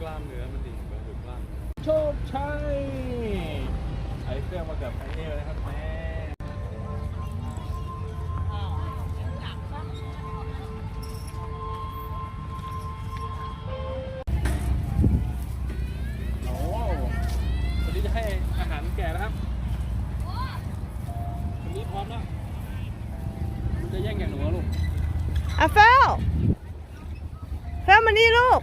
กล้ามเนื้อมันดีมันคือกล้ามเนื้อโชคชัยไอเฟลมากับไอเอลนะครับแม่โอ้วันนี้จะให้อาหารแก่แล้วครับวันนี้พร้อมแล้วคุณจะแย่งอย่หนูเหรอลูก อะเฟลเฟลมานี่ลูก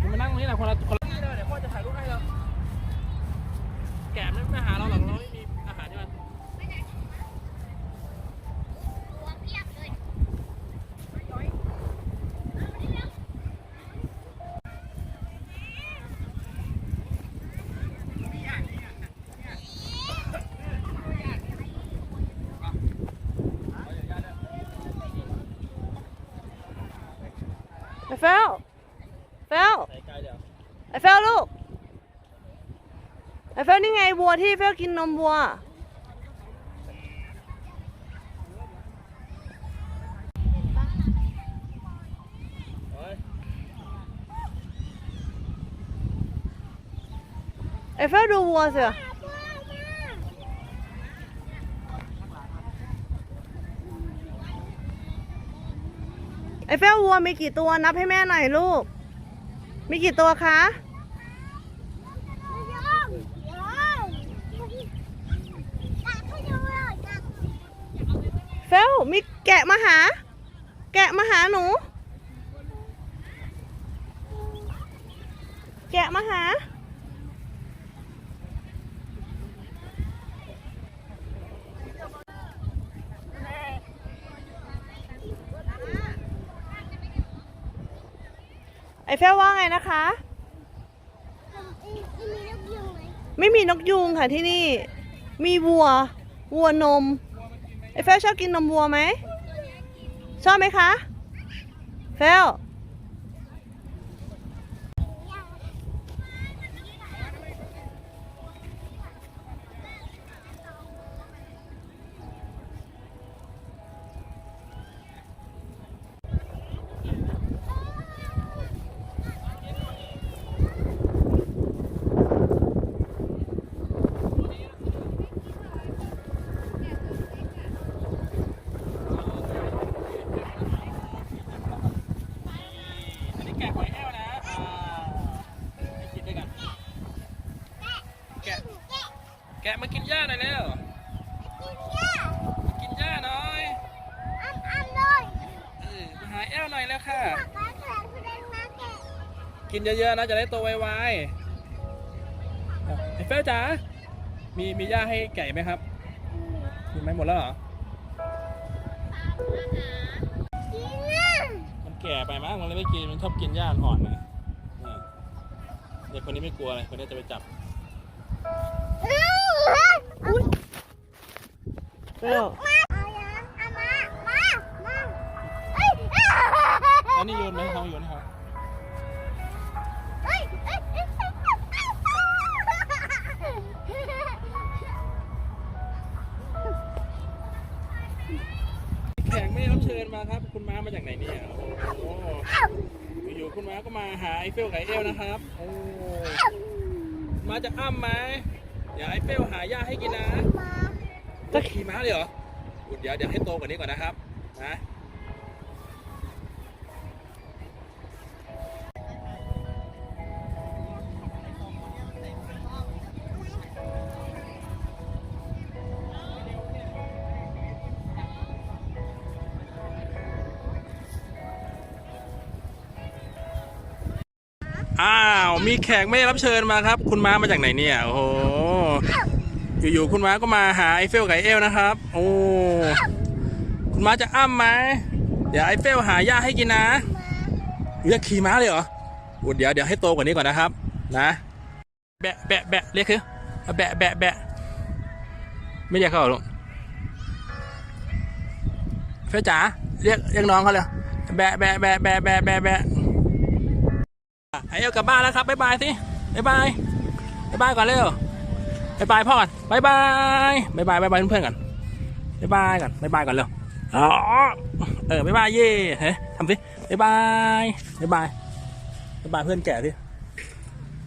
คุณมานั่งตรงนี้นะคนละคนละที่เลยเดี๋ยวพ่อจะถ่ายรูปให้เราแกะไม่มาหาเราหรอกเราไม่มีอาหารใช่ไหม ไอ้เฟลเฟลไกลเอ้เฟลลูก ไอ้เฟลนี่ไงวัวที่เฟลกินนมวัวเฮ้ยไอ้เฟลดูวัวสิ ไอ้เฟลวัวมีกี่ตัวนับให้แม่หน่อยลูก มีกี่ตัวคะ เฟลมีแกะมาหา แกะมาหาหนู แกะมาหา เฟลว่าไงนะคะ ไม่มีนกยุงค่ะที่นี่ มีวัว วัวนม ไอ้เฟลชอบกินนมวัวไหม ชอบไหมคะ เฟล แกะมากินหญ้าหน่อยแล้วมากินหญ้าหน่อยเออมาหาแอลหน่อยแล้วค่ะ กินเยอะๆนะจะได้โตไวๆอะไอ้เฟลจ๋า มีมีหญ้าให้ไก่ไหมครับ มีไหมหมดแล้วเหรอ มันแก่ไปมั้งมันเลยไม่กิน มันชอบกินหญ้าอ่อนนะนี่เด็กคนนี้ไม่กลัวอะไรคนนี้จะไปจับ เฟลอันนี้โยนไหมเขาโยนให้เขาแขกไม่ได้รับเชิญมาครับ คุณม้ามาจากไหนเนี่ยโอ้โหอยู่ๆคุณม้าก็มาหาไอเฟลกับไอเอลนะครับ โอ้ มาจะอ้ำไหม เดี๋ยวไอเฟลหาหญ้าให้กินนะจะขี่ม้าเลยเหรออุ๊ยเดี๋ยวเดี๋ยวให้โตกว่านี้ก่อนนะครับนะอ้าว มีแขกไม่ได้รับเชิญมาครับ คุณม้ามาจากไหนเนี่ย โอ้โห อยู่ๆคุณม้าก็มาหาไอเฟลกับไอเอลนะครับ โอ้ คุณม้าจะอ้ำไหมเดี๋ยวไอเฟลหาหญ้าให้กินนะเรียกขี่ม้าเลยเหรออุ๊ยเดี๋ยวเดี๋ยวให้โตกว่านี้ก่อนนะครับ นะ แบะแบะแบะเรียกคือแบะแบะแบะไม่เรียกเขาหรอกเฟลจ๋าเรียกเรียกน้องเขาเลยแบะแบะแบะแบะแบะแบะแบะไอเอลกลับบ้านแล้วครับบ๊ายบายสิบ๊ายบายบ๊ายบายก่อนเร็ว บายบายพ่อก่อนบายบายบายบายบายบายเพื่อนๆก่อนบายบายก่อนบายบายก่อนเร็วอ๋อเออบายบายเย่เฮ้ยทำสิบายบายบายบายบายบายเพื่อนแก่สิ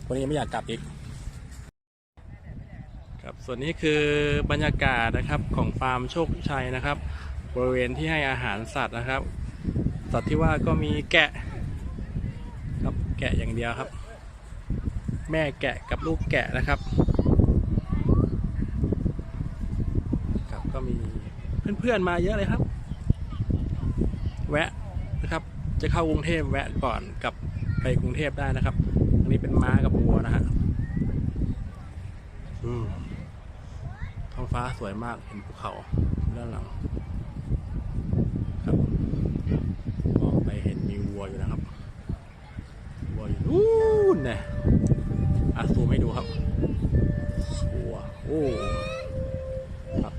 วันนี้ไม่อยากกลับอีก ครับส่วนนี้คือบรรยากาศนะครับของฟาร์มโชคชัยนะครับ บริเวณที่ให้อาหารสัตว์นะครับ สัตว์ที่ว่าก็มีแกะครับแกะอย่างเดียวครับ แม่แกะกับลูกแกะนะครับก็มี เพื่อนๆมาเยอะเลยครับ แวะนะครับ จะเข้ากรุงเทพแวะก่อนกลับไปกรุงเทพได้นะครับ อันนี้เป็นม้ากับวัวนะฮะอืมท้องฟ้าสวยมากเห็นภูเขาด้านหลังครับมองไปเห็นมีวัวอยู่นะครับวัวอยู่นู่นนะอาซูไมให้ดูครับวัวโอ้ ครับ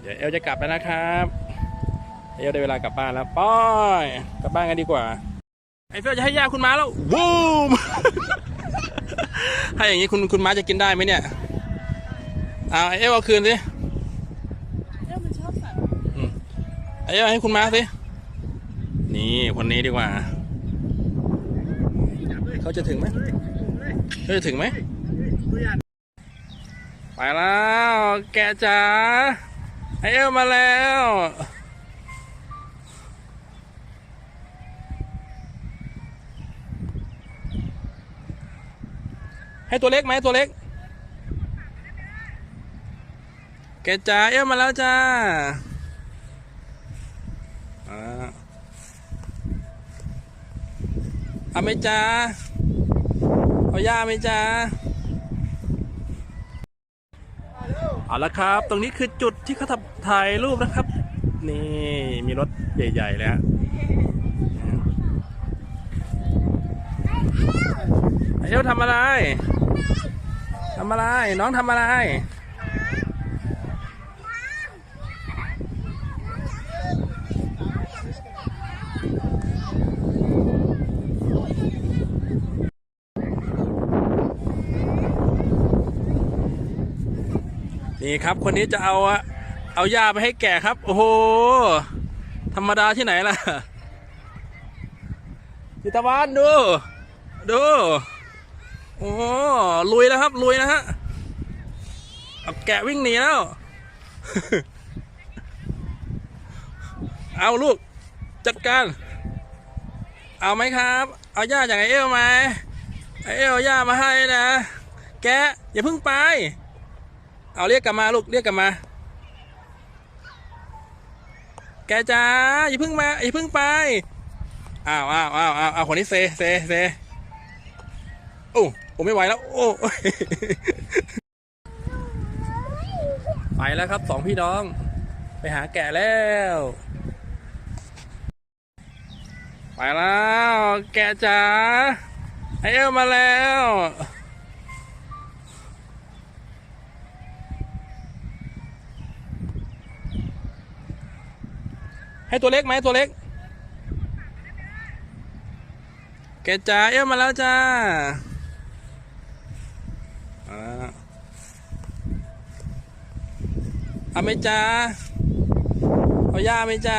เดี๋ยวเอลจะกลับแล้วนะครับ เอลได้เวลากลับบ้านแล้วป้อยกลับบ้านกันดีกว่า ไอเฟลจะให้ยาคุณม้าแล้ววูมถ้าอย่างนี้คุณคุณม้าจะกินได้ไหมเนี่ยเอาไอเอลเอาคืนสิเอ้มันชอบสัตว์อืมไอเอลให้คุณม้าสิ นี่คนนี้ดีกว่า เขาจะถึงไหมเขาจะถึงไหมไปแล้วแกจ๋า ไอเอลมาแล้วให้ตัวเล็กไหมตัวเล็กแกจ๋าเอ้ยมาแล้วจ้าอ่าเอาไหมจ้าเอาย่าไหมจ้าเอาละครับ ตรงนี้คือจุดที่เขาทำ ถ่ายรูปนะครับ นี่มีรถใหญ่ๆเลยฮะไอเอลทำอะไรทำอะไร น้องทำอะไร นี่ครับ คนนี้จะเอา เอายาไปให้แก่ครับ โอ้โห ธรรมดาที่ไหนล่ะจิตวานดู ดู โอ้ลุยแล้วครับ ลุยนะฮะเอาแกะวิ่งหนีแล้ว เอาลูก จัดการ เอาไหมครับ เอาย่าจากไอเอลไหมไอเอลเอาย่ามาให้นะ แกะอย่าเพิ่งไป เอาเรียกกลับมาลูกเรียกกลับมา แกจ้าอย่าเพิ่งมาอย่าเพิ่งไปอ้าวอ้าวอ้าวอ้าวเอาคนนี้เซเซเซโอ้ผมไม่ไหวแล้ว โอ้ไปแล้วครับสองพี่น้อง ไปหาแกะแล้ว ไปแล้ว แกะจ๋าไอเอลมาแล้ว ให้ตัวเล็กไหมตัวเล็กแกจ่าเอ้มาแล้วจ้าอ่าเอาไหมจ้าเอาย่าไหมจ้า